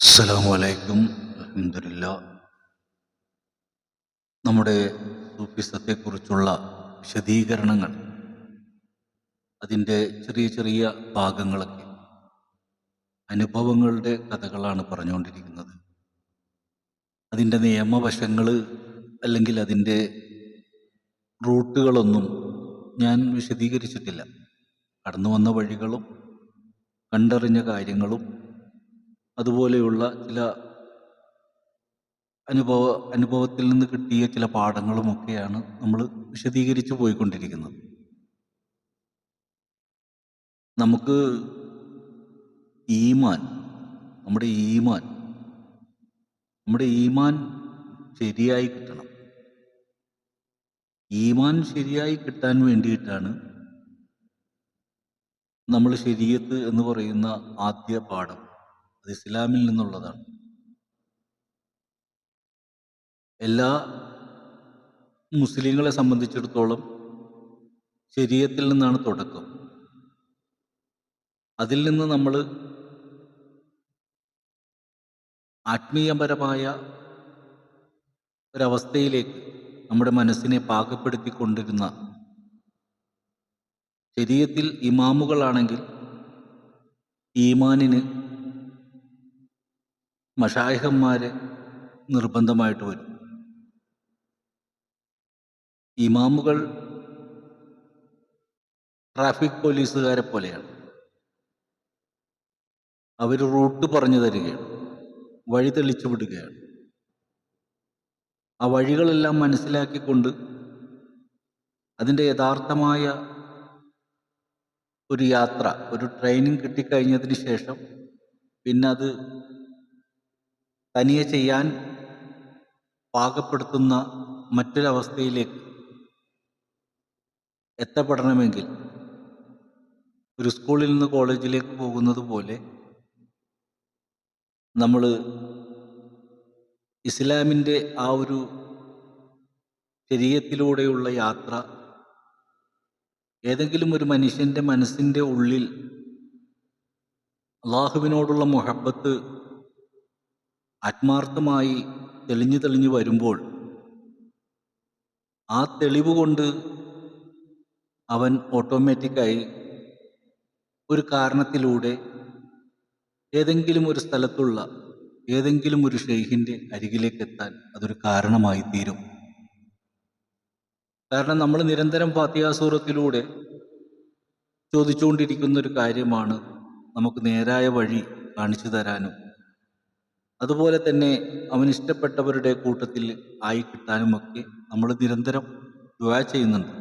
അസ്സലാമു അലൈക്കും നമ്മുടെ സൂഫിസത്തെക്കുറിച്ചുള്ള വിശദീകരണങ്ങൾ അതിന്റെ ചെറിയ ചെറിയ ഭാഗങ്ങളൊക്കെ അനുഭവങ്ങളുടെ കഥകളാണ് പറഞ്ഞുകൊണ്ടിരിക്കുന്നത്. അതിന്റെ നിയമവശങ്ങൾ അല്ലെങ്കിൽ അതിന്റെ റൂട്ടുകളൊന്നും ഞാൻ വിശദീകരിച്ചിട്ടില്ല. കടന്നു വന്ന വഴികളും കണ്ടറിഞ്ഞ കാര്യങ്ങളും അതുപോലെയുള്ള ചില അനുഭവ അനുഭവത്തിൽ നിന്ന് കിട്ടിയ ചില പാഠങ്ങളുമൊക്കെയാണ് നമ്മൾ വിശദീകരിച്ചു പോയിക്കൊണ്ടിരിക്കുന്നത്. നമുക്ക് ഈമാൻ. നമ്മുടെ ഈമാൻ. നമ്മുടെ ഈമാൻ ശരിയായി കിട്ടണം. ഈമാൻ ശരിയായി കിട്ടാൻ വേണ്ടിയിട്ടാണ് നമ്മൾ ശരീഅത്ത് എന്ന് പറയുന്ന ആദ്യ പാഠം. അത് ഇസ്ലാമിൽ നിന്നുള്ളതാണ്. എല്ലാ മുസ്ലിങ്ങളെ സംബന്ധിച്ചിടത്തോളം ശരീരത്തിൽ നിന്നാണ് തുടക്കം. അതിൽ നിന്ന് നമ്മൾ ആത്മീയപരമായ ഒരവസ്ഥയിലേക്ക് നമ്മുടെ മനസ്സിനെ പാകപ്പെടുത്തിക്കൊണ്ടിരുന്ന ശരീരത്തിൽ ഇമാമുകളാണെങ്കിൽ ഈമാനിന് മഷായഹന്മാരെ നിർബന്ധമായിട്ട് വരും. ഇമാമുകൾ ട്രാഫിക് പോലീസുകാരെ പോലെയാണ്. അവർ റൂട്ട് പറഞ്ഞു തരികയാണ്. വഴി തെളിച്ചു വിടുകയാണ് ആ വഴികളെല്ലാം മനസ്സിലാക്കിക്കൊണ്ട് അതിന്റെ യഥാർത്ഥമായ ഒരു യാത്ര ഒരു ട്രെയിനിങ് കിട്ടിക്കഴിഞ്ഞതിന് ശേഷം പിന്നെ അത് തനിയെ ചെയ്യാൻ പാകപ്പെടുത്തുന്ന മറ്റൊരവസ്ഥയിലേക്ക് എത്തപ്പെടണമെങ്കിൽ ഒരു സ്കൂളിൽ നിന്ന് കോളേജിലേക്ക് പോകുന്നത് പോലെ നമ്മൾ ഇസ്ലാമിന്റെ ആ ഒരു ശരീരത്തിലൂടെയുള്ള യാത്ര ഏതെങ്കിലും ഒരു മനുഷ്യന്റെ മനസ്സിന്റെ ഉള്ളിൽ അള്ളാഹുവിനോടുള്ള മുഹബത്ത് ആത്മാർത്ഥമായി തെളിഞ്ഞു തെളിഞ്ഞു വരുമ്പോൾ ആ തെളിവ് കൊണ്ട് അവൻ ഓട്ടോമാറ്റിക്കായി ഒരു കാരണത്തിലൂടെ ഏതെങ്കിലും ഒരു സ്ഥലത്തുള്ള ഏതെങ്കിലും ഒരു ഷെയ്ഖിന്റെ അരികിലേക്ക് എത്താൻ അതൊരു കാരണമായി തീരും കാരണം നമ്മൾ നിരന്തരം ഫാത്തിയാസൂറത്തിലൂടെ ചോദിച്ചുകൊണ്ടിരിക്കുന്ന ഒരു കാര്യമാണ് നമുക്ക് നേരായ വഴി കാണിച്ചു തരാനും അതുപോലെ തന്നെ അവൻ ഇഷ്ടപ്പെട്ടവരുടെ കൂട്ടത്തിൽ ആയി കിട്ടാനുമൊക്കെ നമ്മൾ നിരന്തരം ദ്വാ ചെയ്യുന്നുണ്ട്.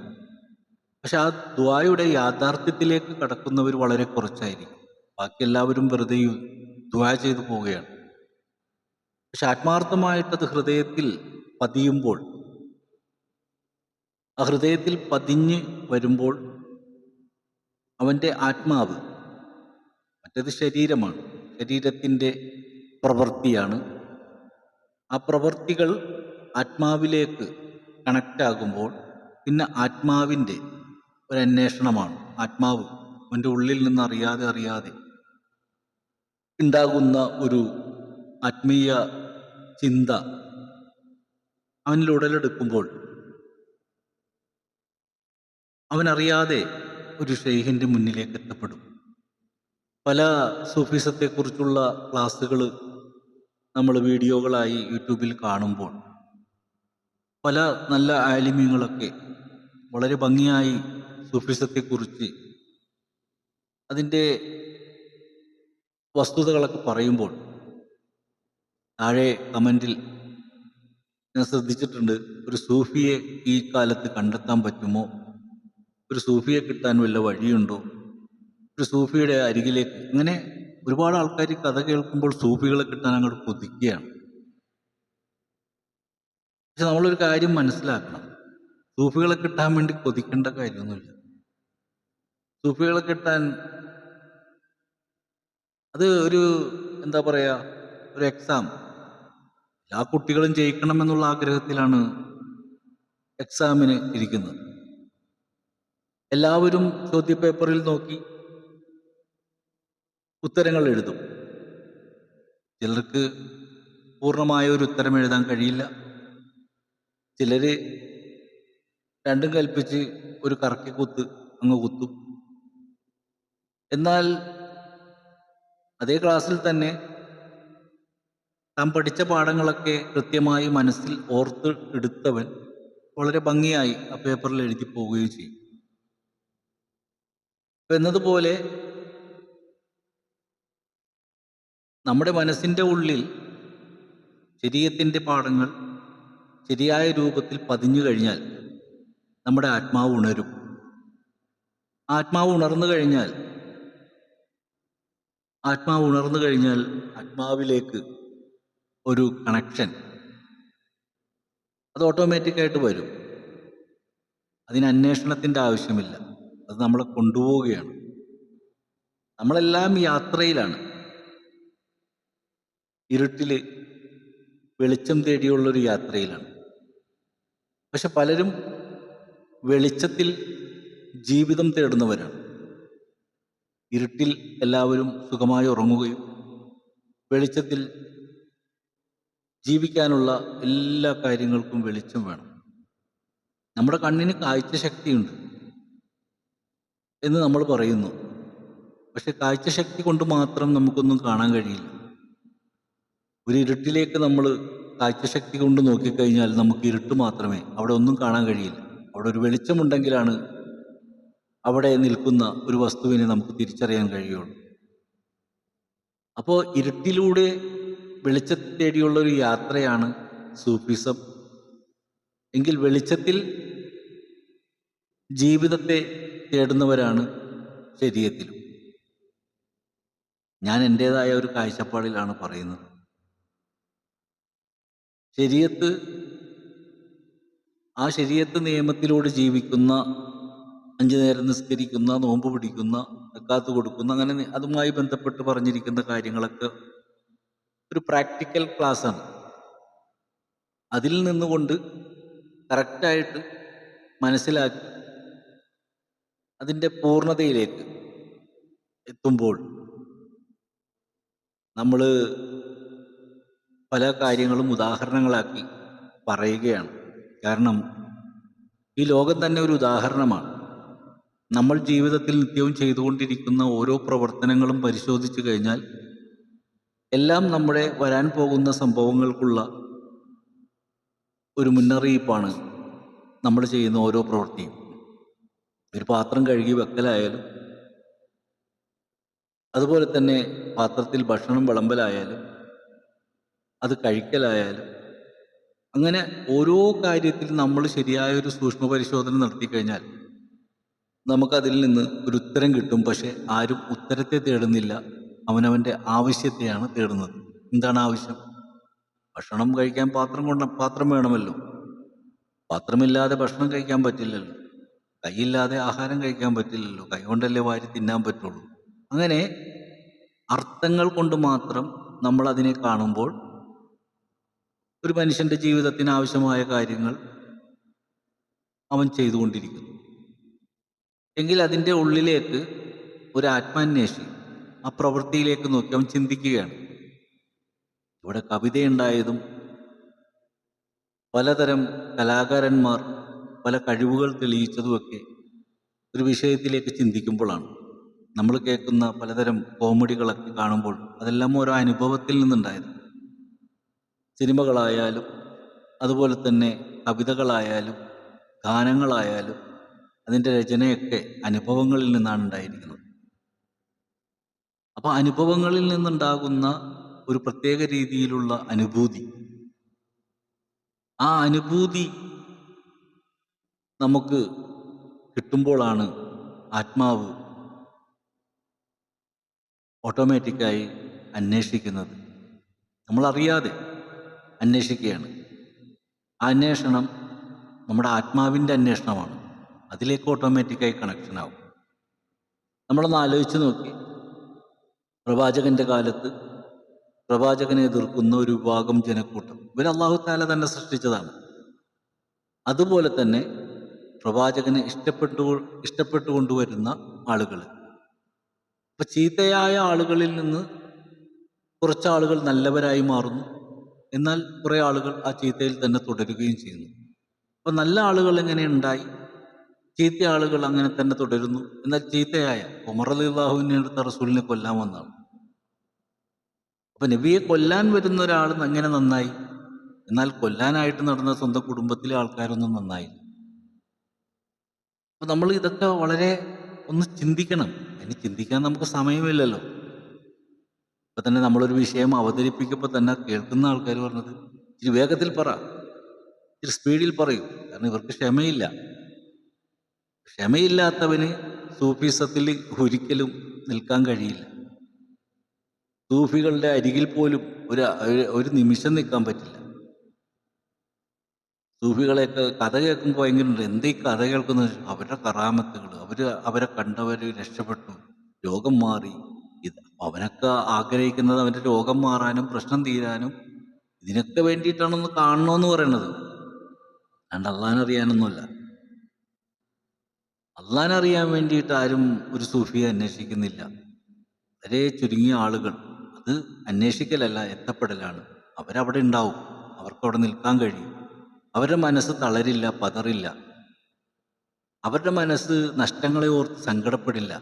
പക്ഷെ ആ ദ്വായുടെ യാഥാർത്ഥ്യത്തിലേക്ക് കടക്കുന്നവർ വളരെ കുറച്ചായിരിക്കും. ബാക്കി എല്ലാവരും വെറുതെ ദ്വാ ചെയ്തു പോവുകയാണ്. പക്ഷെ ആത്മാർത്ഥമായിട്ടത് ഹൃദയത്തിൽ പതിയുമ്പോൾ ആ ഹൃദയത്തിൽ പതിഞ്ഞ് വരുമ്പോൾ അവന്റെ ആത്മാവ് മറ്റത് ശരീരമാണ്. ശരീരത്തിന്റെ പ്രവൃത്തിയാണ്. ആ പ്രവൃത്തികൾ ആത്മാവിലേക്ക് കണക്റ്റ് ആകുമ്പോൾ പിന്നെ ആത്മാവിന്റെ ഒരു അന്വേഷണമാണ്. ആത്മാവ് അവന്റെ ഉള്ളിൽ നിന്ന് അറിയാതെ അറിയാതെ ഉണ്ടാകുന്ന ഒരു ആത്മീയ ചിന്ത അവനിൽ ഉടലെടുക്കുമ്പോൾ അവനറിയാതെ ഒരു ഷെയ്ഖിന്റെ മുന്നിലേക്ക് എത്തപ്പെടും. പല സൂഫിസത്തെക്കുറിച്ചുള്ള ക്ലാസ്സുകൾ നമ്മൾ വീഡിയോകളായി യൂട്യൂബിൽ കാണുമ്പോൾ പല നല്ല ആലിമ്യങ്ങളൊക്കെ വളരെ ഭംഗിയായി സൂഫിസത്തെക്കുറിച്ച് അതിന്റെ വസ്തുതകളൊക്കെ പറയുമ്പോൾ താഴെ കമന്റിൽ ഞാൻ ശ്രദ്ധിച്ചിട്ടുണ്ട് ഒരു സൂഫിയെ ഈ കാലത്ത് കണ്ടെത്താൻ പറ്റുമോ? ഒരു സൂഫിയെ കിട്ടാൻ വല്ല വഴിയുണ്ടോ? ഒരു സൂഫിയുടെ അരികിലേക്ക് ഇങ്ങനെ ഒരുപാട് ആൾക്കാർ കഥ കേൾക്കുമ്പോൾ സൂഫികളെ കിട്ടാൻ അങ്ങോട്ട് കൊതിക്കുകയാണ്. പക്ഷെ നമ്മളൊരു കാര്യം മനസ്സിലാക്കണം. സൂഫികളെ കിട്ടാൻ വേണ്ടി കൊതിക്കേണ്ട കാര്യമൊന്നുമില്ല. സൂഫികളെ കിട്ടാൻ അത് ഒരു എന്താ പറയാ ഒരു എക്സാം എല്ലാ കുട്ടികളും ജയിക്കണം എന്നുള്ള ആഗ്രഹത്തിലാണ് എക്സാമിന് ഇരിക്കുന്നത്. എല്ലാവരും ചോദ്യപേപ്പറിൽ നോക്കി ഉത്തരങ്ങൾ എഴുതും. ചിലർക്ക് പൂർണമായ ഒരു ഉത്തരം എഴുതാൻ കഴിയില്ല. ചിലർ രണ്ടും കൽപ്പിച്ച് ഒരു കറക്കി കുത്ത് അങ്ങ് കുത്തും. എന്നാൽ അതേ ക്ലാസ്സിൽ തന്നെ താൻ പഠിച്ച പാഠങ്ങളൊക്കെ കൃത്യമായി മനസ്സിൽ ഓർത്ത് എടുത്തവൻ വളരെ ഭംഗിയായി ആ പേപ്പറിൽ എഴുതി പോവുകയും ചെയ്യും. എന്നതുപോലെ നമ്മുടെ മനസ്സിന്റെ ഉള്ളിൽ ശരീരത്തിന്റെ പാഠങ്ങൾ ശരിയായ രൂപത്തിൽ പതിഞ്ഞു കഴിഞ്ഞാൽ നമ്മുടെ ആത്മാവ് ഉണരും. ആത്മാവ് ഉണർന്നു കഴിഞ്ഞാൽ ആത്മാവ് ഉണർന്നു കഴിഞ്ഞാൽ ആത്മാവിലേക്ക് ഒരു കണക്ഷൻ അത് ഓട്ടോമാറ്റിക്കായിട്ട് വരും. അതിന് അന്വേഷണത്തിന്റെ ആവശ്യമില്ല. അത് നമ്മളെ കൊണ്ടുപോവുകയാണ്. നമ്മളെല്ലാം യാത്രയിലാണ്. ഇരുട്ടിൽ വെളിച്ചം തേടിയുള്ളൊരു യാത്രയിലാണ്. പക്ഷെ പലരും വെളിച്ചത്തിൽ ജീവിതം തേടുന്നവരാണ്. ഇരുട്ടിൽ എല്ലാവരും സുഖമായി ഉറങ്ങുകയും വെളിച്ചത്തിൽ ജീവിക്കാനുള്ള എല്ലാ കാര്യങ്ങൾക്കും വെളിച്ചം വേണം. നമ്മുടെ കണ്ണിന് കാഴ്ച ശക്തിയുണ്ട് എന്ന് നമ്മൾ പറയുന്നു. പക്ഷെ കാഴ്ചശക്തി കൊണ്ട് മാത്രം നമുക്കൊന്നും കാണാൻ കഴിയില്ല. ഒരു ഇരുട്ടിലേക്ക് നമ്മൾ കാഴ്ച ശക്തി കൊണ്ട് നോക്കിക്കഴിഞ്ഞാൽ നമുക്ക് ഇരുട്ട് മാത്രമേ അവിടെ ഒന്നും കാണാൻ കഴിയില്ല. അവിടെ ഒരു വെളിച്ചമുണ്ടെങ്കിലാണ് അവിടെ നിൽക്കുന്ന ഒരു വസ്തുവിനെ നമുക്ക് തിരിച്ചറിയാൻ കഴിയുള്ളൂ. അപ്പോൾ ഇരുട്ടിലൂടെ വെളിച്ചത്തെ തേടിയുള്ള ഒരു യാത്രയാണ് സൂഫിസം. എങ്കിൽ വെളിച്ചത്തിൽ ജീവിതത്തെ തേടുന്നവരാണ് ശരീരത്തിലും. ഞാൻ എന്റേതായ ഒരു കാഴ്ചപ്പാടിലാണ് പറയുന്നത്. ശരീരത്ത് ആ ശരീരത്ത് നിയമത്തിലൂടെ ജീവിക്കുന്ന അഞ്ചു നേരം നിസ്കരിക്കുന്ന നോമ്പ് പിടിക്കുന്ന കാത്തു കൊടുക്കുന്ന അങ്ങനെ അതുമായി ബന്ധപ്പെട്ട് പറഞ്ഞിരിക്കുന്ന കാര്യങ്ങളൊക്കെ ഒരു പ്രാക്ടിക്കൽ ക്ലാസ്സാണ്. അതിൽ നിന്നുകൊണ്ട് കറക്റ്റായിട്ട് മനസ്സിലാക്കി അതിന്റെ പൂർണതയിലേക്ക് എത്തുമ്പോൾ നമ്മൾ പല കാര്യങ്ങളും ഉദാഹരണങ്ങളാക്കി പറയുകയാണ്. കാരണം ഈ ലോകം തന്നെ ഒരു ഉദാഹരണമാണ്. നമ്മൾ ജീവിതത്തിൽ നിത്യവും ചെയ്തുകൊണ്ടിരിക്കുന്ന ഓരോ പ്രവർത്തനങ്ങളും പരിശോധിച്ചു കഴിഞ്ഞാൽ എല്ലാം നമ്മുടെ വരാൻ പോകുന്ന സംഭവങ്ങൾക്കുള്ള ഒരു മുന്നറിയിപ്പാണ് നമ്മൾ ചെയ്യുന്ന ഓരോ പ്രവൃത്തിയും. ഒരു പാത്രം കഴുകി വെക്കലായാലും അതുപോലെ തന്നെ പാത്രത്തിൽ ഭക്ഷണം വിളമ്പലായാലും അത് കഴിക്കലായാലും അങ്ങനെ ഓരോ കാര്യത്തിൽ നമ്മൾ ശരിയായ ഒരു സൂക്ഷ്മ പരിശോധന നടത്തി കഴിഞ്ഞാൽ നമുക്കതിൽ നിന്ന് ഒരു ഉത്തരം കിട്ടും പക്ഷെ ആരും ഉത്തരത്തെ തേടുന്നില്ല. അവനവന്റെ ആവശ്യത്തെയാണ് തേടുന്നത്. എന്താണ് ആവശ്യം? ഭക്ഷണം കഴിക്കാൻ പാത്രം കൊണ്ട പാത്രം വേണമല്ലോ. പാത്രമില്ലാതെ ഭക്ഷണം കഴിക്കാൻ പറ്റില്ലല്ലോ. കൈയില്ലാതെ ആഹാരം കഴിക്കാൻ പറ്റില്ലല്ലോ. കൈ കൊണ്ടല്ലേ വാരി തിന്നാൻ പറ്റുള്ളൂ. അങ്ങനെ അർത്ഥങ്ങൾ കൊണ്ട് മാത്രം നമ്മൾ അതിനെ കാണുമ്പോൾ ഒരു മനുഷ്യന്റെ ജീവിതത്തിന് ആവശ്യമായ കാര്യങ്ങൾ അവൻ ചെയ്തുകൊണ്ടിരിക്കുന്നു. എങ്കിൽ അതിന്റെ ഉള്ളിലേക്ക് ഒരു ആത്മാന്വേഷി ആ പ്രവൃത്തിയിലേക്ക് നോക്കി അവൻ ചിന്തിക്കുകയാണ്. ഇവിടെ കവിതയുണ്ടായതും പലതരം കലാകാരന്മാർ പല കഴിവുകൾ തെളിയിച്ചതുമൊക്കെ ഒരു വിഷയത്തിലേക്ക് ചിന്തിക്കുമ്പോഴാണ്. നമ്മൾ കേൾക്കുന്ന പലതരം കോമഡികളൊക്കെ കാണുമ്പോൾ അതെല്ലാം ഓരോ അനുഭവത്തിൽ നിന്നുണ്ടായത്. സിനിമകളായാലും അതുപോലെ തന്നെ കവിതകളായാലും ഗാനങ്ങളായാലും അതിന്റെ രചനയൊക്കെ അനുഭവങ്ങളിൽ നിന്നാണ് ഉണ്ടായിരിക്കുന്നത്. അപ്പോൾ അനുഭവങ്ങളിൽ നിന്നുണ്ടാകുന്ന ഒരു പ്രത്യേക രീതിയിലുള്ള അനുഭൂതി. ആ അനുഭൂതി നമുക്ക് കിട്ടുമ്പോഴാണ് ആത്മാവ് ഓട്ടോമാറ്റിക്കായി അന്വേഷിക്കുന്നത്. നമ്മളറിയാതെ അന്വേഷിക്കുകയാണ്. ആ അന്വേഷണം നമ്മുടെ ആത്മാവിന്റെ അന്വേഷണമാണ്. അതിലേക്ക് ഓട്ടോമാറ്റിക്കായി കണക്ഷൻ ആവും. നമ്മളൊന്ന് ആലോചിച്ച് നോക്കി. പ്രവാചകന്റെ കാലത്ത് പ്രവാചകനെ എതിർക്കുന്ന ഒരു വിഭാഗം ജനക്കൂട്ടം. ഇവർ അള്ളാഹു താല തന്നെ സൃഷ്ടിച്ചതാണ്. അതുപോലെ തന്നെ പ്രവാചകനെ ഇഷ്ടപ്പെട്ടു ഇഷ്ടപ്പെട്ടു കൊണ്ടുവരുന്ന ആളുകൾ അപ്പൊ ചീത്തയായ ആളുകളിൽ നിന്ന് കുറച്ച് ആളുകൾ നല്ലവരായി മാറുന്നു. എന്നാൽ കുറെ ആളുകൾ ആ ചീത്തയിൽ തന്നെ തുടരുകയും ചെയ്യുന്നു. അപ്പൊ നല്ല ആളുകൾ എങ്ങനെ ഉണ്ടായി? ചീത്ത ആളുകൾ അങ്ങനെ തന്നെ തുടരുന്നു. എന്നാൽ ചീത്തയായ ഉമർ അലി അള്ളാഹുവിനെ അടുത്ത റസൂലിനെ കൊല്ലാൻ വന്നാണ് അപ്പൊ നബിയെ കൊല്ലാൻ വരുന്ന ഒരാൾ അങ്ങനെ നന്നായി. എന്നാൽ കൊല്ലാനായിട്ട് നടന്ന സ്വന്തം കുടുംബത്തിലെ ആൾക്കാരൊന്നും നന്നായില്ല അപ്പൊ നമ്മൾ ഇതൊക്കെ വളരെ ഒന്ന് ചിന്തിക്കണം. അതിന് ചിന്തിക്കാൻ നമുക്ക് സമയമില്ലല്ലോ. ഇപ്പൊ തന്നെ നമ്മളൊരു വിഷയം അവതരിപ്പിക്കുമ്പോൾ തന്നെ കേൾക്കുന്ന ആൾക്കാർ പറഞ്ഞത് ഇച്ചിരി വേഗത്തിൽ പറ. ഇച്ചിരി സ്പീഡിൽ പറയൂ. കാരണം ഇവർക്ക് ക്ഷമയില്ല. ക്ഷമയില്ലാത്തവന് സൂഫിസത്തിൽ ഒരിക്കലും നിൽക്കാൻ കഴിയില്ല. സൂഫികളുടെ അരികിൽ പോലും ഒരു ഒരു നിമിഷം നിൽക്കാൻ പറ്റില്ല. സൂഫികളെയൊക്കെ കഥ കേൾക്കുമ്പോൾ എങ്ങനെയുണ്ട്? എന്തേ കഥ കേൾക്കുന്നത് അവരുടെ കറാമത്തുകൾ അവർ അവരെ കണ്ടവർ രക്ഷപ്പെട്ടു രോഗം മാറി. ഇത് അവനൊക്കെ ആഗ്രഹിക്കുന്നത് അവന്റെ രോഗം മാറാനും പ്രശ്നം തീരാനും ഇതിനൊക്കെ വേണ്ടിയിട്ടാണെന്ന് കാണണമെന്ന് പറയണത് അല്ലാണ്ട് അള്ളാനറിയാനൊന്നുമല്ല അള്ളാനറിയാൻ വേണ്ടിയിട്ട് ആരും ഒരു സൂഫിയെ അന്വേഷിക്കുന്നില്ല. വളരെ ചുരുങ്ങിയ ആളുകൾ. അത് അന്വേഷിക്കലല്ല എത്തപ്പെടലാണ്. അവരവിടെ ഉണ്ടാവും. അവർക്ക് അവിടെ നിൽക്കാൻ കഴിയും. അവരുടെ മനസ്സ് തളരില്ല പതറില്ല. അവരുടെ മനസ്സ് നഷ്ടങ്ങളെ ഓർത്ത് സങ്കടപ്പെടില്ല.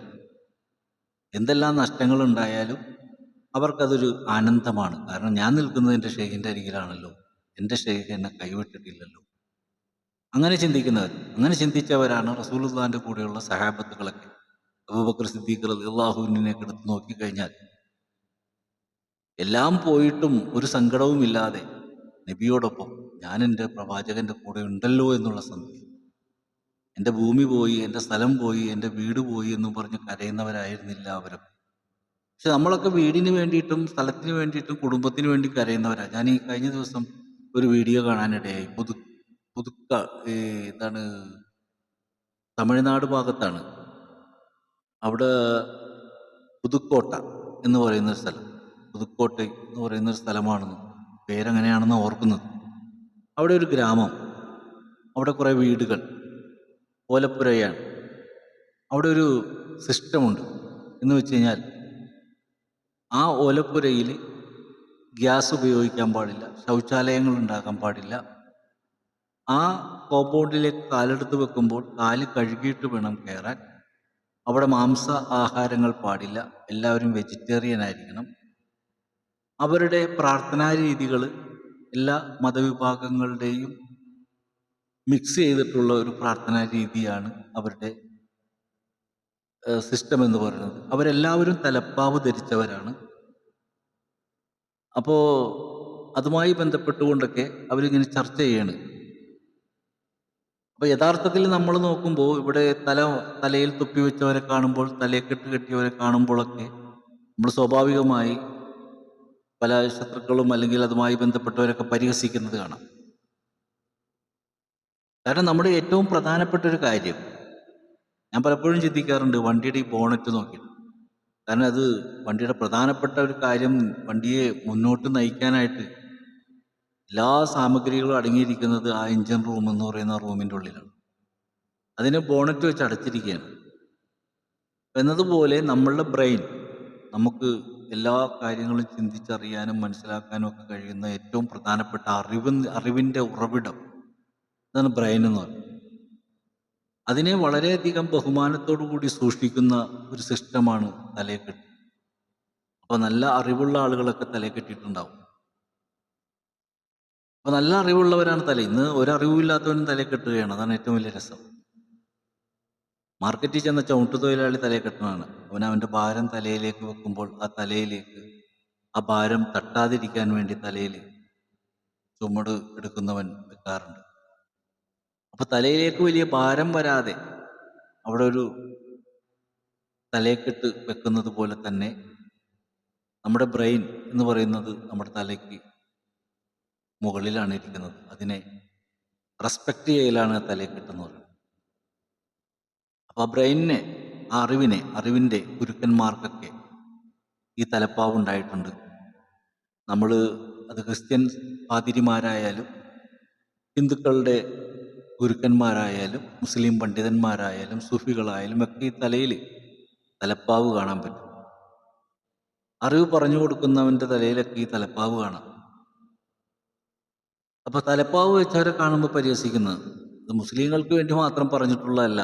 എന്തെല്ലാം നഷ്ടങ്ങൾ ഉണ്ടായാലും അവർക്കതൊരു ആനന്ദമാണ്. കാരണം ഞാൻ നിൽക്കുന്നത് എന്റെ ഷെയ്ഖിന്റെ അരികിലാണല്ലോ. എന്റെ ഷെയ്ഖ് എന്നെ കൈവിട്ടിട്ടില്ലല്ലോ. അങ്ങനെ ചിന്തിക്കുന്നവർ അങ്ങനെ ചിന്തിച്ചവരാണ് റസൂലുള്ളാന്റെ കൂടെയുള്ള സഹാബത്തുകളൊക്കെ. അബൂബക്കർ സിദ്ദീഖ് അള്ളാഹുവിനെ എടുത്ത് നോക്കിക്കഴിഞ്ഞാൽ എല്ലാം പോയിട്ടും ഒരു സങ്കടവും ഇല്ലാതെ നബിയോടൊപ്പം ഞാൻ എന്റെ പ്രവാചകന്റെ കൂടെ ഉണ്ടല്ലോ എന്നുള്ള സന്തോഷം. എന്റെ ഭൂമി പോയി എന്റെ സ്ഥലം പോയി എന്റെ വീട് പോയി എന്ന് പറഞ്ഞ് കരയുന്നവരായിരുന്നില്ല അവരും പക്ഷെ നമ്മളൊക്കെ വീടിന് വേണ്ടിയിട്ടും സ്ഥലത്തിന് വേണ്ടിയിട്ടും കുടുംബത്തിന് വേണ്ടി കരയുന്നവരാണ് ഞാൻ ഈ കഴിഞ്ഞ ദിവസം ഒരു വീഡിയോ കാണാനിടയായി. പുതു പുതുക്ക എന്താണ് തമിഴ്നാട് ഭാഗത്താണ്. അവിടെ പുതുക്കോട്ട എന്ന് പറയുന്ന ഒരു സ്ഥലം. പുതുക്കോട്ട എന്ന് പറയുന്ന ഒരു സ്ഥലമാണെന്ന്. പേരങ്ങനെയാണെന്ന് ഓർക്കുന്നത്. അവിടെ ഒരു ഗ്രാമം. അവിടെ കുറേ വീടുകൾ. ഓലപ്പുരയാണ്. അവിടെ ഒരു സിസ്റ്റമുണ്ട്. എന്ന് വെച്ച് കഴിഞ്ഞാൽ ആ ഓലപ്പുരയിൽ ഗ്യാസ് ഉപയോഗിക്കാൻ പാടില്ല ശൗചാലയങ്ങൾ ഉണ്ടാക്കാൻ പാടില്ല ആ കോമ്പൗണ്ടിലേക്ക് കാലെടുത്ത് വെക്കുമ്പോൾ കാൽ കഴുകിയിട്ട് വേണം കയറാൻ. അവിടെ മാംസ ആഹാരങ്ങൾ പാടില്ല. എല്ലാവരും വെജിറ്റേറിയൻ ആയിരിക്കണം. അവരുടെ പ്രാർത്ഥനാ രീതികൾ എല്ലാ മതവിഭാഗങ്ങളുടെയും മിക്സ് ചെയ്തിട്ടുള്ള ഒരു പ്രാർത്ഥനാ രീതിയാണ് അവരുടെ സിസ്റ്റം എന്ന് പറയുന്നത്. അവരെല്ലാവരും തലപ്പാവ് ധരിച്ചവരാണ്. അപ്പോൾ അതുമായി ബന്ധപ്പെട്ടുകൊണ്ടൊക്കെ അവരിങ്ങനെ ചർച്ച ചെയ്യാണ്. അപ്പോൾ യഥാർത്ഥത്തിൽ നമ്മൾ നോക്കുമ്പോൾ ഇവിടെ തല തലയിൽ തുപ്പി വെച്ചവരെ കാണുമ്പോൾ തലയെക്കെട്ട് കെട്ടിയവരെ കാണുമ്പോഴൊക്കെ നമ്മൾ സ്വാഭാവികമായി പല ശത്രുക്കളും അല്ലെങ്കിൽ അതുമായി ബന്ധപ്പെട്ടവരൊക്കെ പരിഹസിക്കുന്നത് കാണാം. കാരണം നമ്മുടെ ഏറ്റവും പ്രധാനപ്പെട്ട ഒരു കാര്യം ഞാൻ പലപ്പോഴും ചിന്തിക്കാറുണ്ട് വണ്ടിയുടെ ഈ ബോണറ്റ് നോക്കിയിട്ട്. കാരണം അത് വണ്ടിയുടെ പ്രധാനപ്പെട്ട ഒരു കാര്യം വണ്ടിയെ മുന്നോട്ട് നയിക്കാനായിട്ട് എല്ലാ സാമഗ്രികളും അടങ്ങിയിരിക്കുന്നത് ആ എഞ്ചിൻ റൂം എന്ന് പറയുന്ന റൂമിന്റെ ഉള്ളിലാണ്. അതിന് ബോണറ്റ് വെച്ച് അടച്ചിരിക്കുകയാണ്. എന്നതുപോലെ നമ്മളുടെ ബ്രെയിൻ നമുക്ക് എല്ലാ കാര്യങ്ങളും ചിന്തിച്ചറിയാനും മനസ്സിലാക്കാനും ഒക്കെ കഴിയുന്ന ഏറ്റവും പ്രധാനപ്പെട്ട അറിവ് അറിവിന്റെ ഉറവിടം അതാണ് ബ്രെയിൻ എന്ന് പറയുന്നത്. അതിനെ വളരെയധികം ബഹുമാനത്തോടു കൂടി സൂക്ഷിക്കുന്ന ഒരു സിസ്റ്റമാണ് കെട്ടി. അപ്പോൾ നല്ല അറിവുള്ള ആളുകളൊക്കെ തലയെക്കെട്ടിട്ടുണ്ടാവും അപ്പോൾ നല്ല അറിവുള്ളവരാണ് തല. ഇന്ന് ഒരറിവില്ലാത്തവനും തലയെ കെട്ടുകയാണ്. അതാണ് ഏറ്റവും വലിയ രസം. മാർക്കറ്റിൽ ചെന്ന ചവിട്ടു തൊഴിലാളി തലയെ കെട്ടണമാണ് അവൻ അവന്റെ ഭാരം തലയിലേക്ക് വെക്കുമ്പോൾ ആ തലയിലേക്ക് ആ ഭാരം തട്ടാതിരിക്കാൻ വേണ്ടി തലയിൽ ചുമട് എടുക്കുന്നവൻ വെക്കാറുണ്ട്. അപ്പൊ തലയിലേക്ക് വലിയ ഭാരം വരാതെ അവിടെ ഒരു തലയെക്കെട്ട് വെക്കുന്നത് പോലെ തന്നെ നമ്മുടെ ബ്രെയിൻ എന്ന് പറയുന്നത് നമ്മുടെ തലയ്ക്ക് മുകളിലാണ് ഇരിക്കുന്നത്. അതിനെ റെസ്പെക്റ്റ് ചെയ്യലാണ് തലയെക്കെട്ട് എന്ന് പറയുന്നത്. അപ്പൊ ആ ബ്രെയിനിനെ ആ അറിവിനെ അറിവിന്റെ ഗുരുക്കന്മാർക്കൊക്കെ ഈ തലപ്പാവ് ഉണ്ടായിട്ടുണ്ട്. നമ്മൾ അത് ക്രിസ്ത്യൻ പാതിരിമാരായാലും ഹിന്ദുക്കളുടെ ഗുരുക്കന്മാരായാലും മുസ്ലിം പണ്ഡിതന്മാരായാലും സൂഫികളായാലും ഒക്കെ ഈ തലയിൽ തലപ്പാവ് കാണാൻ പറ്റും. അറിവ് പറഞ്ഞു കൊടുക്കുന്നവന്റെ തലയിലൊക്കെ ഈ തലപ്പാവ് കാണാം. അപ്പോൾ തലപ്പാവ് വെച്ചവരെ കാണുമ്പോൾ പരിഹസിക്കുന്നത്. ഇത് മുസ്ലിങ്ങൾക്ക് വേണ്ടി മാത്രം പറഞ്ഞിട്ടുള്ളതല്ല.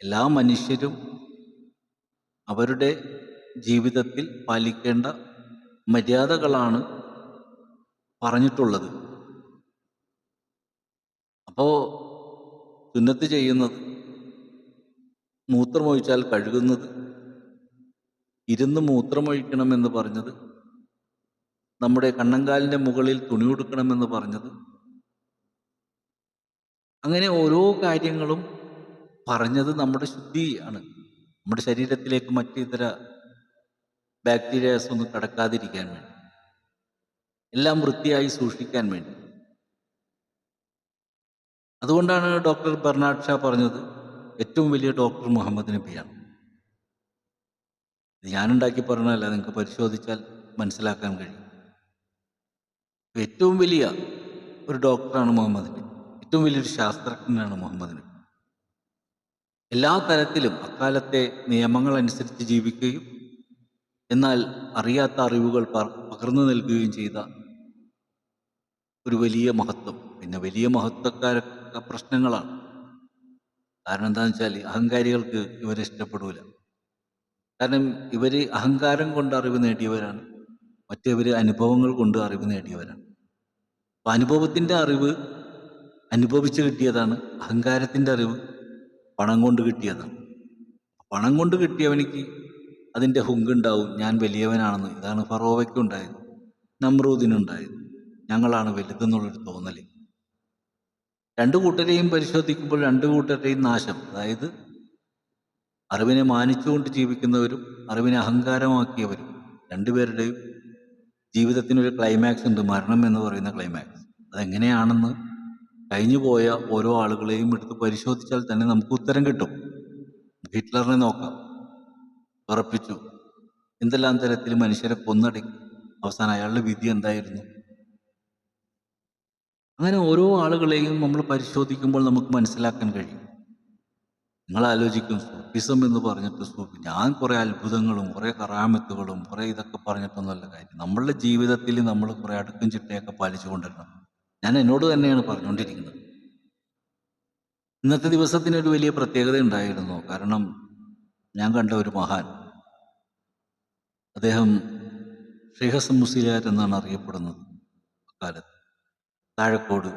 എല്ലാ മനുഷ്യരും അവരുടെ ജീവിതത്തിൽ പാലിക്കേണ്ട മര്യാദകളാണ് പറഞ്ഞിട്ടുള്ളത്. അപ്പോൾ തുന്നത്ത് ചെയ്യുന്നത് മൂത്രമൊഴിച്ചാൽ കഴുകുന്നത് ഇരുന്ന് മൂത്രമൊഴിക്കണമെന്ന് പറഞ്ഞത് നമ്മുടെ കണ്ണങ്കാലിന്റെ മുകളിൽ തുണി കൊടുക്കണമെന്ന് പറഞ്ഞത്? അങ്ങനെ ഓരോ കാര്യങ്ങളും പറഞ്ഞത് നമ്മുടെ ശുദ്ധി ആണ് നമ്മുടെ ശരീരത്തിലേക്ക് മറ്റു ഇതര ബാക്ടീരിയാസ് ഒന്നും കടക്കാതിരിക്കാൻ വേണ്ടി. എല്ലാം വൃത്തിയായി സൂക്ഷിക്കാൻ വേണ്ടി. അതുകൊണ്ടാണ് ഡോക്ടർ ബെർണാഡ് ഷാ പറഞ്ഞത് ഏറ്റവും വലിയ ഡോക്ടർ മുഹമ്മദ് നബിയാണ്. ഞാനുണ്ടാക്കി പറഞ്ഞതല്ല നിങ്ങൾക്ക് പരിശോധിച്ചാൽ മനസ്സിലാക്കാൻ കഴിയും. ഏറ്റവും വലിയ ഒരു ഡോക്ടറാണ് മുഹമ്മദ് നബി. ഏറ്റവും വലിയൊരു ശാസ്ത്രജ്ഞനാണ് മുഹമ്മദ് നബി. എല്ലാ തരത്തിലും അക്കാലത്തെ നിയമങ്ങൾ അനുസരിച്ച് ജീവിക്കുകയും എന്നാൽ അറിയാത്ത അറിവുകൾ പകർന്നു നൽകുകയും ചെയ്ത ഒരു വലിയ മഹത്വം. പിന്നെ വലിയ മഹത്വക്കാരൊക്കെ പ്രശ്നങ്ങളാണ്. കാരണം എന്താണെന്ന് വെച്ചാൽ അഹങ്കാരികൾക്ക് ഇവരെ ഇഷ്ടപ്പെടൂല. കാരണം ഇവർ അഹങ്കാരം കൊണ്ട് അറിവ് നേടിയവരാണ്. മറ്റേവർ അനുഭവങ്ങൾ കൊണ്ട് അറിവ് നേടിയവരാണ്. അപ്പം അനുഭവത്തിന്റെ അറിവ് അനുഭവിച്ച് കിട്ടിയതാണ് അഹങ്കാരത്തിന്റെ അറിവ് പണം കൊണ്ട് കിട്ടിയതാണ്. പണം കൊണ്ട് കിട്ടിയവനിക്ക് അതിന്റെ ഹുങ്കുണ്ടാവും ഞാൻ വലിയവനാണെന്ന്. ഇതാണ് ഫറോവയ്ക്കുണ്ടായത് നമ്രൂദിനുണ്ടായത് ഞങ്ങളാണ് വലുതെന്നുള്ളൊരു തോന്നൽ. രണ്ടു കൂട്ടരെയും പരിശോധിക്കുമ്പോൾ രണ്ടു കൂട്ടരുടെയും നാശം അതായത് അറിവിനെ മാനിച്ചുകൊണ്ട് ജീവിക്കുന്നവരും അറിവിനെ അഹങ്കാരമാക്കിയവരും രണ്ടുപേരുടെയും ജീവിതത്തിനൊരു ക്ലൈമാക്സ് ഉണ്ട് മരണം എന്ന് പറയുന്ന ക്ലൈമാക്സ് അതെങ്ങനെയാണെന്ന് കഴിഞ്ഞു പോയ ഓരോ ആളുകളെയും എടുത്ത് പരിശോധിച്ചാൽ തന്നെ നമുക്ക് ഉത്തരം കിട്ടും. ഹിറ്റ്ലറിനെ നോക്കാം. ഉറപ്പിച്ചു. എന്തെല്ലാം തരത്തിൽ മനുഷ്യരെ കൊന്നടക്കി അവസാനം അയാളുടെ വിധി എന്തായിരുന്നു? അങ്ങനെ ഓരോ ആളുകളെയും നമ്മൾ പരിശോധിക്കുമ്പോൾ നമുക്ക് മനസ്സിലാക്കാൻ കഴിയും. നിങ്ങൾ ആലോചിക്കും സൂഫിസം എന്ന് പറഞ്ഞിട്ട് സൂഫി ഞാൻ കുറേ അത്ഭുതങ്ങളും കുറേ കറാമത്തുകളും കുറേ ഇതൊക്കെ പറഞ്ഞിട്ടൊന്നുമല്ല കാര്യം. നമ്മളുടെ ജീവിതത്തിൽ നമ്മൾ കുറേ അടുക്കും ചിട്ടയൊക്കെ പാലിച്ചു കൊണ്ടിരണം ഞാൻ എന്നോട് തന്നെയാണ് പറഞ്ഞുകൊണ്ടിരിക്കുന്നത്. ഇന്നത്തെ ദിവസത്തിന് ഒരു വലിയ പ്രത്യേകത ഉണ്ടായിരുന്നു. കാരണം ഞാൻ കണ്ട ഒരു മഹാൻ. അദ്ദേഹം ശ്രീഹസം മുസിലാർ എന്നാണ് അറിയപ്പെടുന്നത് അക്കാലത്ത്. താഴക്കോട്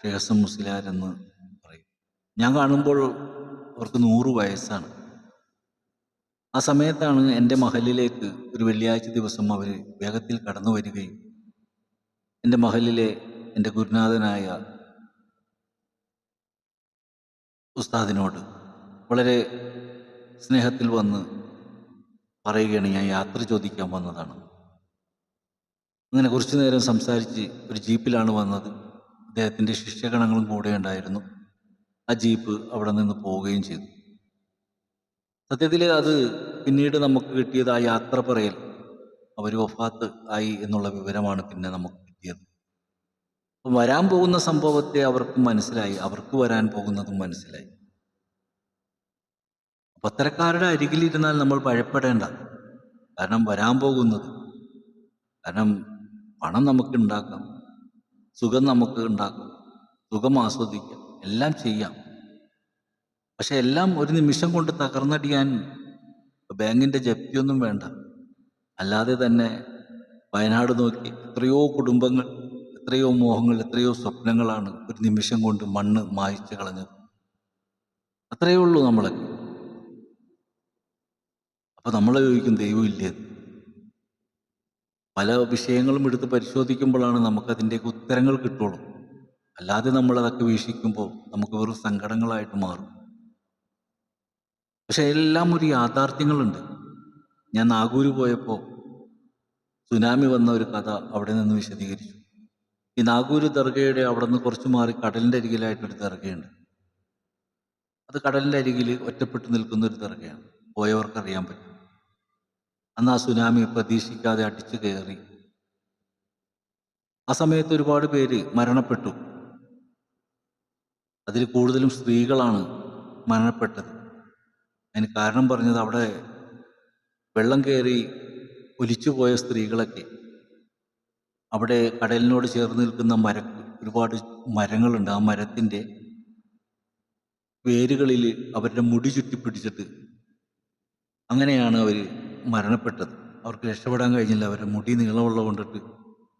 ശ്രീഹസം മുസിലാർ എന്ന് പറയും. ഞാൻ കാണുമ്പോൾ അവർക്ക് നൂറ് വയസ്സാണ്. ആ സമയത്താണ് എന്റെ മഹലിലേക്ക് ഒരു വെള്ളിയാഴ്ച ദിവസം അവർ വേഗത്തിൽ കടന്നു വരികയും എന്റെ മഹലിലെ എന്റെ ഗുരുനാഥനായ ഉസ്താദിനോട് വളരെ സ്നേഹത്തിൽ വന്ന് പറയുകയാണ് ഞാൻ യാത്ര ചോദിക്കാൻ വന്നതാണ്. അങ്ങനെ കുറച്ചു നേരം സംസാരിച്ച് ഒരു ജീപ്പിലാണ് വന്നത്. അദ്ദേഹത്തിന്റെ ശിഷ്യഗണങ്ങളും കൂടെ ഉണ്ടായിരുന്നു. ആ ജീപ്പ് അവിടെ നിന്ന് പോവുകയും ചെയ്തു. സത്യത്തിൽ അത് പിന്നീട് നമുക്ക് കിട്ടിയത് ആ യാത്ര പറയൽ അവർ വഫാത്ത് ആയി എന്നുള്ള വിവരമാണ് പിന്നെ നമുക്ക് കിട്ടിയത്. വരാൻ പോകുന്ന സംഭവത്തെ അവർക്ക് മനസ്സിലായി അവർക്ക് വരാൻ പോകുന്നതും മനസ്സിലായി. അപ്പം അത്തരക്കാരുടെ അരികിലിരുന്നാൽ നമ്മൾ ഭയപ്പെടേണ്ട. കാരണം വരാൻ പോകുന്നത്. കാരണം പണം നമുക്ക് ഉണ്ടാക്കാം. സുഖം നമുക്ക് ഉണ്ടാക്കാം. സുഖം ആസ്വദിക്കാം. എല്ലാം ചെയ്യാം. പക്ഷെ എല്ലാം ഒരു നിമിഷം കൊണ്ട് തകർന്നടിയാൻ ബാങ്കിന്റെ ജപ്തിയൊന്നും വേണ്ട. അല്ലാതെ തന്നെ വയനാട് നോക്കി എത്രയോ കുടുംബങ്ങൾ എത്രയോ മോഹങ്ങൾ എത്രയോ സ്വപ്നങ്ങളാണ് ഒരു നിമിഷം കൊണ്ട് മണ്ണ് മായ്ച്ചു കളഞ്ഞത്. അത്രയേ ഉള്ളൂ നമ്മളൊക്കെ അപ്പൊ നമ്മളെ ചോദിക്കും ദൈവം ഇല്ലേ? പല വിഷയങ്ങളും എടുത്ത് പരിശോധിക്കുമ്പോഴാണ് നമുക്കതിന്റെയൊക്കെ ഉത്തരങ്ങൾ കിട്ടുള്ളൂ. അല്ലാതെ നമ്മൾ അതൊക്കെ വീക്ഷിക്കുമ്പോൾ നമുക്ക് വെറും സങ്കടങ്ങളായിട്ട് മാറും. പക്ഷെ എല്ലാം ഒരു യാഥാർത്ഥ്യങ്ങളുണ്ട്. ഞാൻ നാഗൂര് പോയപ്പോൾ സുനാമി വന്ന ഒരു കഥ അവിടെ നിന്ന് വിശദീകരിച്ചു. ഈ നാഗൂര് ദർഗയുടെ അവിടെ നിന്ന് കുറച്ച് മാറി കടലിന്റെ അരികിലായിട്ടൊരു ദർഗയുണ്ട്. അത് കടലിന്റെ അരികിൽ ഒറ്റപ്പെട്ട് നിൽക്കുന്ന ഒരു ദർഗയാണ്. പോയവർക്ക് അറിയാൻ പറ്റും. അന്ന് ആ സുനാമി പ്രതീക്ഷിക്കാതെ അടിച്ചു കയറി. ആ സമയത്ത് ഒരുപാട് പേര് മരണപ്പെട്ടു. അതിൽ കൂടുതലും സ്ത്രീകളാണ് മരണപ്പെട്ടത്. അതിന് കാരണം പറഞ്ഞത് അവിടെ വെള്ളം കയറി ഒലിച്ചുപോയ സ്ത്രീകളൊക്കെ. അവിടെ കടലിനോട് ചേർന്ന് നിൽക്കുന്ന മര ഒരുപാട് മരങ്ങളുണ്ട്. ആ മരത്തിന്റെ വേരുകളിൽ അവരുടെ മുടി ചുറ്റിപ്പിടിച്ചിട്ട് അങ്ങനെയാണ് അവർ മരണപ്പെട്ടത്. അവർക്ക് രക്ഷപ്പെടാൻ കഴിഞ്ഞില്ല. അവരുടെ മുടി നീളമുള്ള കൊണ്ടിട്ട്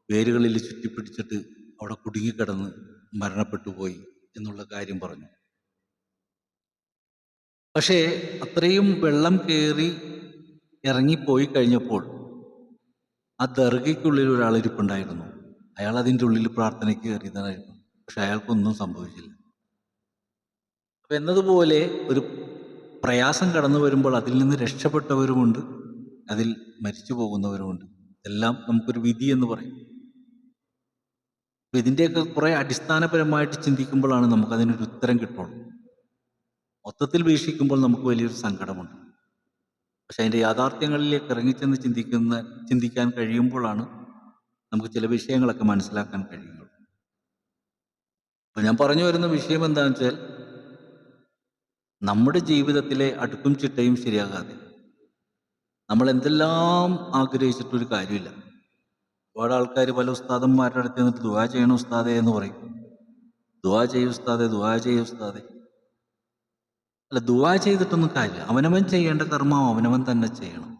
വേരുകളിൽ ചുറ്റിപ്പിടിച്ചിട്ട് അവിടെ കുടുങ്ങിക്കിടന്ന് മരണപ്പെട്ടു പോയി. എന്നുള്ള കാര്യം പറഞ്ഞു. പക്ഷേ അത്രയും വെള്ളം കയറി ഇറങ്ങിപ്പോയി കഴിഞ്ഞപ്പോൾ ആ ദർഗയ്ക്കുള്ളിൽ ഒരാൾ ഇരിപ്പുണ്ടായിരുന്നു. അയാൾ അതിന്റെ ഉള്ളിൽ പ്രാർത്ഥനയ്ക്ക് കയറിയതായിരുന്നു. പക്ഷെ അയാൾക്കൊന്നും സംഭവിച്ചില്ല. അപ്പം എന്നതുപോലെ ഒരു പ്രയാസം കടന്നു വരുമ്പോൾ അതിൽ നിന്ന് രക്ഷപ്പെട്ടവരുമുണ്ട് അതിൽ മരിച്ചു പോകുന്നവരുമുണ്ട്. എല്ലാം നമുക്കൊരു വിധി എന്ന് പറയും. അപ്പൊ ഇതിന്റെയൊക്കെ കുറെ അടിസ്ഥാനപരമായിട്ട് ചിന്തിക്കുമ്പോഴാണ് നമുക്ക് അതിനൊരു ഉത്തരം കിട്ടുള്ളൂ. മൊത്തത്തിൽ വീക്ഷിക്കുമ്പോൾ നമുക്ക് വലിയൊരു സങ്കടമുണ്ട്. പക്ഷെ അതിന്റെ യാഥാർത്ഥ്യങ്ങളിലേക്ക് ഇറങ്ങിച്ചെന്ന് ചിന്തിക്കുന്ന ചിന്തിക്കാൻ കഴിയുമ്പോഴാണ് നമുക്ക് ചില വിഷയങ്ങളൊക്കെ മനസ്സിലാക്കാൻ കഴിയുള്ളൂ. അപ്പൊ ഞാൻ പറഞ്ഞു വരുന്ന വിഷയം എന്താണെന്ന് വെച്ചാൽ നമ്മുടെ ജീവിതത്തിലെ അടുക്കും ചിട്ടയും ശരിയാകാതെ നമ്മൾ എന്തെല്ലാം ആഗ്രഹിച്ചിട്ടൊരു കാര്യമില്ല. ഒരുപാട് ആൾക്കാർ പല ഉസ്താദന്മാരുടെ അടുത്ത് നിന്നിട്ട് ദുവാ ചെയ്യണം ഉസ്താദേ എന്ന് പറയും. ദുവാ ചെയ്യും ഉസ്താദേ ദുവാ ചെയ്യും ഉസ്താദേ. അല്ല ദുവാ ചെയ്തിട്ടൊന്നും കാര്യമില്ല. അവനവൻ ചെയ്യേണ്ട കർമ്മം അവനവൻ തന്നെ ചെയ്യണം.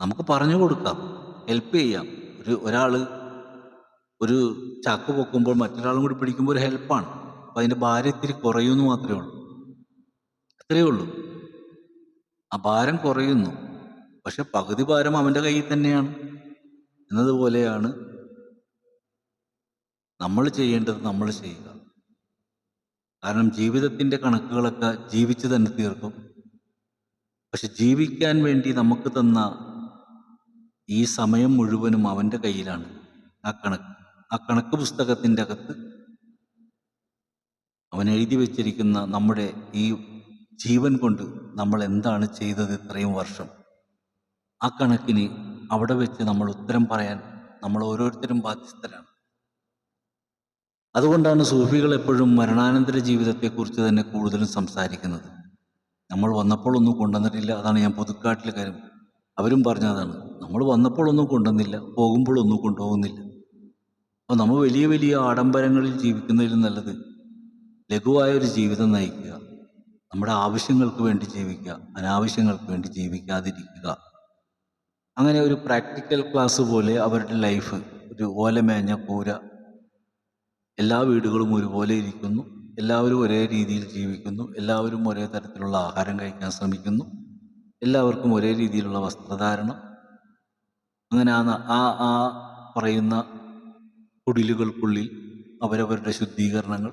നമുക്ക് പറഞ്ഞു കൊടുക്കാം ഹെൽപ്പ് ചെയ്യാം. ഒരു ഒരാൾ ഒരു ചാക്ക് പൊക്കുമ്പോൾ മറ്റൊരാളും കൂടി പിടിക്കുമ്പോൾ ഒരു ഹെൽപ്പാണ് അപ്പം അതിന്റെ ഭാരം ഇത്തിരി കുറയുമെന്ന് മാത്രമേ ഉള്ളൂ. അത്രയേ ഉള്ളൂ. ആ ഭാരം കുറയുന്നു. പക്ഷെ പകുതി ഭാരം അവന്റെ കയ്യിൽ തന്നെയാണ്. എന്നതുപോലെയാണ് നമ്മൾ ചെയ്യേണ്ടത് നമ്മൾ ചെയ്യുക. കാരണം ജീവിതത്തിന്റെ കണക്കുകളൊക്കെ ജീവിച്ചു തന്നെ തീർക്കും. പക്ഷെ ജീവിക്കാൻ വേണ്ടി നമുക്ക് തന്ന ഈ സമയം മുഴുവനും അവന്റെ കയ്യിലാണ്. ആ കണക്ക് ആ കണക്ക് പുസ്തകത്തിന്റെ അകത്ത് അവൻ എഴുതി വെച്ചിരിക്കുന്ന നമ്മുടെ ഈ ജീവൻ കൊണ്ട് നമ്മൾ എന്താണ് ചെയ്തത് ഇത്രയും വർഷം? ആ കണക്കിന് അവിടെ വെച്ച് നമ്മൾ ഉത്തരം പറയാൻ നമ്മൾ ഓരോരുത്തരും ബാധ്യസ്ഥരാണ്. അതുകൊണ്ടാണ് സൂഫികൾ എപ്പോഴും മരണാനന്തര ജീവിതത്തെക്കുറിച്ച് തന്നെ കൂടുതലും സംസാരിക്കുന്നത്. നമ്മൾ വന്നപ്പോൾ ഒന്നും കൊണ്ടുവന്നിട്ടില്ല അതാണ് ഞാൻ പുതുക്കാട്ടിലെ കാര്യം. അവരും പറഞ്ഞതാണ് നമ്മൾ വന്നപ്പോൾ ഒന്നും കൊണ്ടുവന്നില്ല പോകുമ്പോൾ ഒന്നും കൊണ്ടുപോകുന്നില്ല. അപ്പോൾ നമ്മൾ വലിയ വലിയ ആഡംബരങ്ങളിൽ ജീവിക്കുന്നതിലും നല്ലത് ലഘുവായ ഒരു ജീവിതം നയിക്കുക. നമ്മുടെ ആവശ്യങ്ങൾക്ക് വേണ്ടി ജീവിക്കുക അനാവശ്യങ്ങൾക്ക് വേണ്ടി ജീവിക്കാതിരിക്കുക. അങ്ങനെ ഒരു പ്രാക്ടിക്കൽ ക്ലാസ് പോലെ അവരുടെ ലൈഫ് ഒരു ഓലമേഞ്ഞ കൂര എല്ലാ വീടുകളും ഒരുപോലെ ഇരിക്കുന്നു. എല്ലാവരും ഒരേ രീതിയിൽ ജീവിക്കുന്നു. എല്ലാവരും ഒരേ തരത്തിലുള്ള ആഹാരം കഴിക്കാൻ ശ്രമിക്കുന്നു. എല്ലാവർക്കും ഒരേ രീതിയിലുള്ള വസ്ത്രധാരണം. അങ്ങനെ ആ ആ ആ പറയുന്ന കുടിലുകൾക്കുള്ളിൽ അവരവരുടെ ശുദ്ധീകരണങ്ങൾ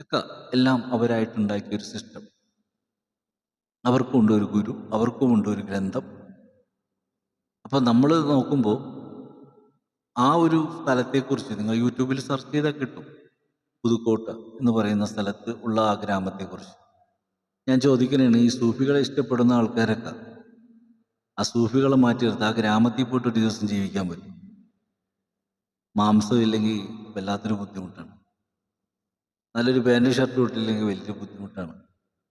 ഒക്കെ എല്ലാം അവരായിട്ടുണ്ടാക്കിയ ഒരു സിസ്റ്റം അവർക്കുമുണ്ട് ഒരു ഗുരു അവർക്കുമുണ്ട് ഒരു ഗ്രന്ഥം. അപ്പം നമ്മൾ നോക്കുമ്പോൾ ആ ഒരു സ്ഥലത്തെക്കുറിച്ച് നിങ്ങൾ യൂട്യൂബിൽ സെർച്ച് ചെയ്താൽ കിട്ടും. പുതുക്കോട്ട എന്ന് പറയുന്ന സ്ഥലത്ത് ഉള്ള ആ ഗ്രാമത്തെക്കുറിച്ച്. ഞാൻ ചോദിക്കുന്നതാണ് ഈ സൂഫികളെ ഇഷ്ടപ്പെടുന്ന ആൾക്കാരൊക്കെ ആ സൂഫികളെ മാറ്റി ആ ഗ്രാമത്തിൽ പോയിട്ട് ഒരു ദിവസം ജീവിക്കാൻ പറ്റും. മാംസം ഇല്ലെങ്കിൽ വല്ലാത്തൊരു ബുദ്ധിമുട്ടാണ്. നല്ലൊരു പാന്റ് ഷർട്ട് ഇട്ടില്ലെങ്കിൽ വലിയ ബുദ്ധിമുട്ടാണ്.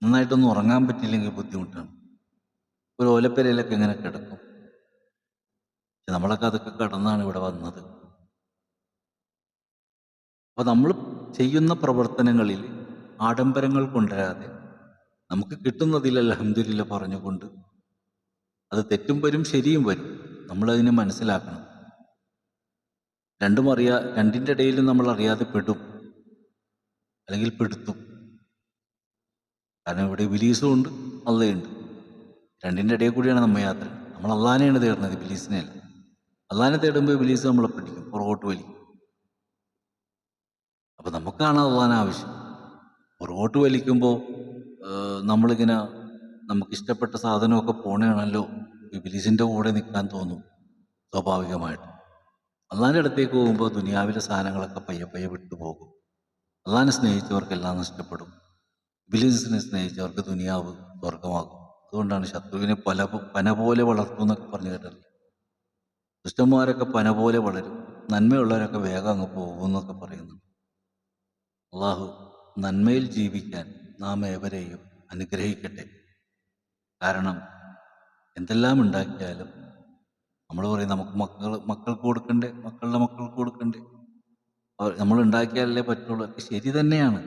നന്നായിട്ടൊന്നും ഉറങ്ങാൻ പറ്റില്ലെങ്കിൽ ബുദ്ധിമുട്ടാണ്. ഒരു ഓലപ്പെരയിലൊക്കെ എങ്ങനെ കിടക്കും. നമ്മളൊക്കെ അതൊക്കെ കടന്നാണ് ഇവിടെ വന്നത്. അപ്പൊ നമ്മൾ ചെയ്യുന്ന പ്രവർത്തനങ്ങളിൽ ആഡംബരങ്ങൾ കൊണ്ടുവരാതെ നമുക്ക് കിട്ടുന്നതിൽ അലഹമില്ല പറഞ്ഞുകൊണ്ട് അത് തെറ്റും വരും ശരിയും വരും. നമ്മളതിനെ മനസ്സിലാക്കണം. രണ്ടും അറിയാ രണ്ടിന്റെ ഇടയിലും നമ്മൾ അറിയാതെ പെടും. അല്ലെങ്കിൽ പെടുത്തും. കാരണം ഇവിടെ ബിലീസും ഉണ്ട് അള്ളയുണ്ട്. രണ്ടിന്റെ ഇടയിൽ കൂടിയാണ് നമ്മ യാത്ര. നമ്മൾ അള്ളാനെയാണ് തേടുന്നത് ബിലീസിനെ അള്ളാനെ തേടുമ്പോൾ ബിലീസ് നമ്മളെ പിടിക്കും പുറകോട്ട് വലിക്കും അപ്പം നമുക്കാണ് അള്ളഹാൻ ആവശ്യം. പുറകോട്ട് വലിക്കുമ്പോൾ നമ്മളിങ്ങനെ നമുക്ക് ഇഷ്ടപ്പെട്ട സാധനമൊക്കെ പോണേണല്ലോ ബിലീസിന്റെ കൂടെ നിൽക്കാൻ തോന്നും സ്വാഭാവികമായിട്ട്. അള്ളാന്റെ അടുത്തേക്ക് പോകുമ്പോൾ ദുനിയാവിലെ സാധനങ്ങളൊക്കെ പയ്യെ പയ്യെ വിട്ടുപോകും അള്ളാഹിനെ സ്നേഹിച്ചവർക്കെല്ലാം നഷ്ടപ്പെടും. ബിലീസിനെ സ്നേഹിച്ചവർക്ക് ദുനിയാവ് സ്വർഗമാകും അതുകൊണ്ടാണ് ശത്രുവിനെ പല പന പോലെ വളർത്തുമെന്നൊക്കെ പറഞ്ഞു കേട്ടല്ലേ? ദുഷ്ടന്മാരൊക്കെ പന പോലെ വളരും. നന്മയുള്ളവരൊക്കെ വേഗം അങ്ങ് പോകും എന്നൊക്കെ പറയുന്നു അള്ളാഹു നന്മയിൽ ജീവിക്കാൻ നാം ഏവരെയും അനുഗ്രഹിക്കട്ടെ. കാരണം എന്തെല്ലാം ഉണ്ടാക്കിയാലും നമ്മൾ പറയും നമുക്ക് മക്കൾ മക്കൾക്ക് കൊടുക്കണ്ടേ മക്കളുടെ മക്കൾക്ക് കൊടുക്കണ്ടേ. നമ്മൾ ഉണ്ടാക്കിയാലേ പറ്റുള്ളൂ. ശരി തന്നെയാണ്.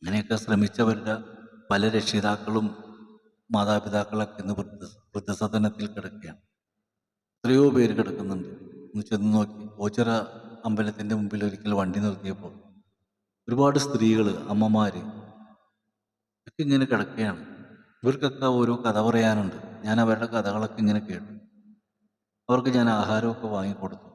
അങ്ങനെയൊക്കെ ശ്രമിച്ചവരുടെ പല രക്ഷിതാക്കളും മാതാപിതാക്കളൊക്കെ ഇന്ന് വൃദ്ധ വൃദ്ധസദനത്തിൽ കിടക്കുകയാണ്. എത്രയോ പേര് കിടക്കുന്നുണ്ട്. ഒന്ന് ചെന്ന് നോക്കി. ഓച്ചിറ അമ്പലത്തിന്റെ മുമ്പിൽ ഒരിക്കൽ വണ്ടി നിർത്തിയപ്പോൾ ഒരുപാട് സ്ത്രീകൾ അമ്മമാർ ഒക്കെ ഇങ്ങനെ കിടക്കുകയാണ്. ഇവർക്കൊക്കെ ഓരോ കഥ പറയാനുണ്ട്. ഞാൻ അവരുടെ കഥകളൊക്കെ ഇങ്ങനെ കേട്ടു. അവർക്ക് ഞാൻ ആഹാരമൊക്കെ വാങ്ങിക്കൊടുത്തു.